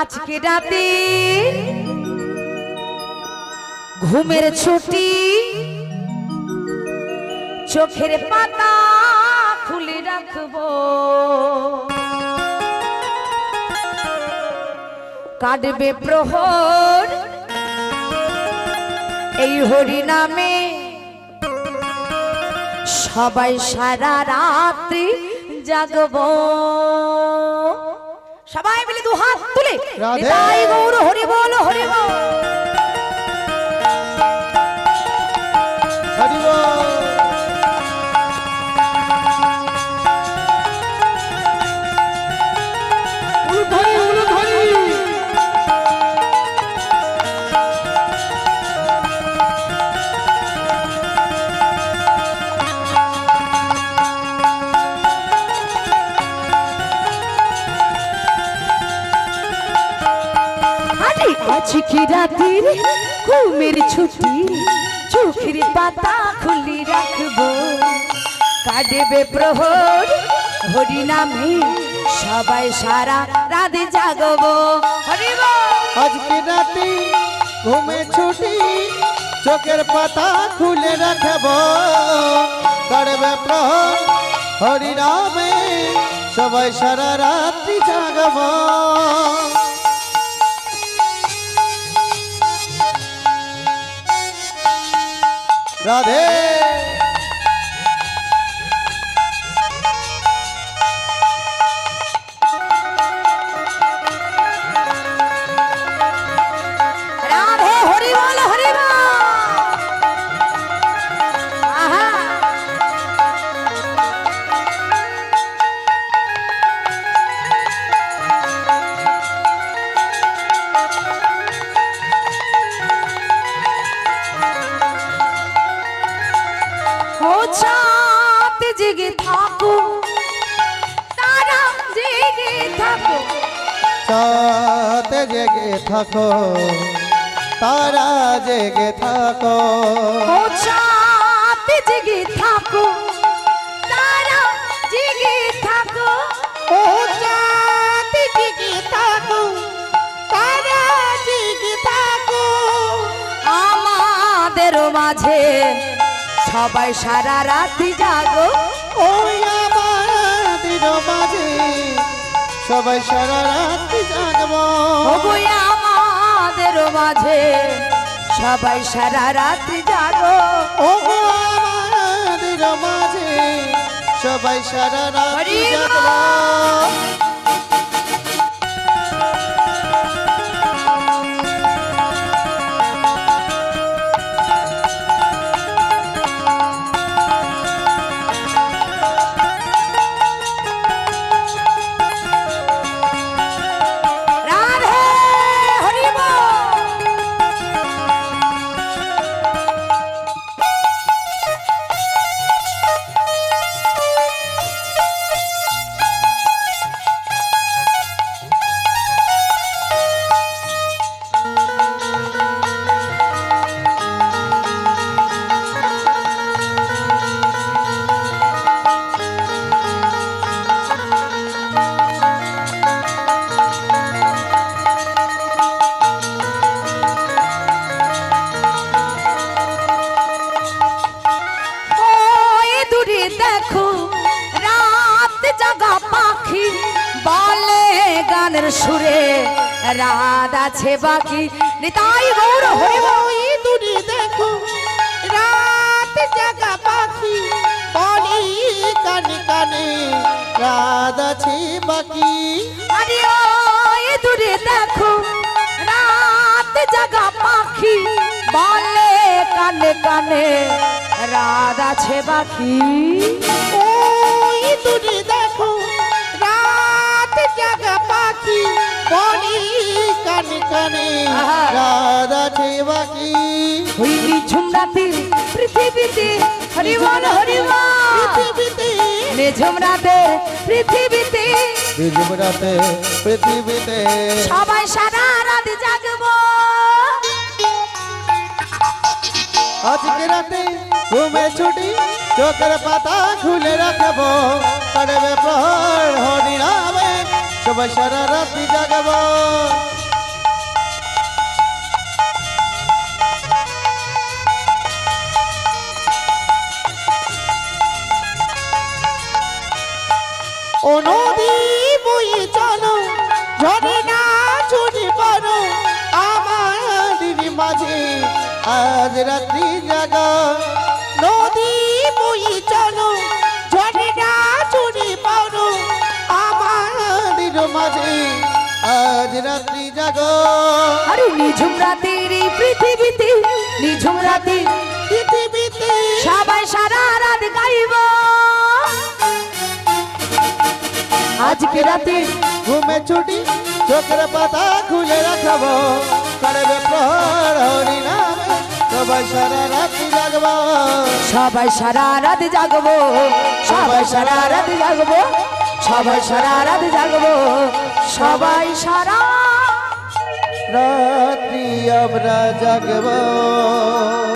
আজকে রাতে ঘুমের ছুটি, চোখের পাতা খুলে রাখব। কাটবে প্রহর, এই হরি নামে সবাই সারা রাত্রি জাগবো। সবাই মিলে দু হাত তুলে রাধে। গৌর হরি বল হরি বল আরে আজকে রাতের ঘুমের ছুটি? চোখের পাতা খুলি রাখব। কাটবে প্রহর, হরি নামে সবাই সারা রাতে জাগবো। আজকে রাতে ঘুমে ছুটি, চোখের পাতা খুলে রাখব। করবে প্রহর, হরি নামে সবাই সারা রাত্রি জাগব। Radhe চাঁদ জেগে থাকো। তারা জেগে থাকো। চাতে জেগে থাকো। তারা জেগে থাকো। চাঁদ জেগে থাকো। তারা জেগে থাকো। ও জেগে থাকো। তারা জেগে থাকো। আমাদের মাঝে সবাই সারা রাতি জাগো। ওই আমাদের মাঝে সবাই সারা রাত্রি জাগবো। ওগোই আমাদের মাঝে সবাই সারা রাত্রি জাগো। ও আমাদের মাঝে সবাই সারা বল। জাগবো। গানের সুরে রাত আছে বাকি। নিতাই গৌর হরি। ওই দেখো। রাত জাগা পাখি, বলি কানে কানে রাত আছে বাকি। আরে ওই দূরে দেখো। রাত জাগা পাখি, বলে কানে কানে রাত আছে বাকি। ওই দূরে পৃথিবীতে পৃথিবীতে মেঝুমরাতে পৃথিবীতে। পৃথিবীতে। সবাই সারা রাত জাগবো। আজকে রাতে ঘুমে ছুটি চোখের পাতা খুলে রাখব। করবে প্রহর সবাই সারা রাত্রি জাগাব। ও নদী বয়ে চলো, ঝরে না ছুটি মাঝে আজ রাত্রি জাগা। নদী বয়ে চলো আজ রাত্রি জাগো। আরে নিঝুম রাতের এই পৃথিবীতে নিঝুম রাতে পৃথিবীতে সবাই সারা রাত গাইব। আজকে রাতে ঘুমে ছুটি চোখের পাতা খুলে রাখব করবে প্রহর হরি নামে সবাই সারা রাত্রি জাগবো। সবাই সারা রাত জাগবো সবাই সারা রাত জাগবো সবাই সারা রাত জাগবো। সবাই সারা। রাত্রি আমরা জাগবো।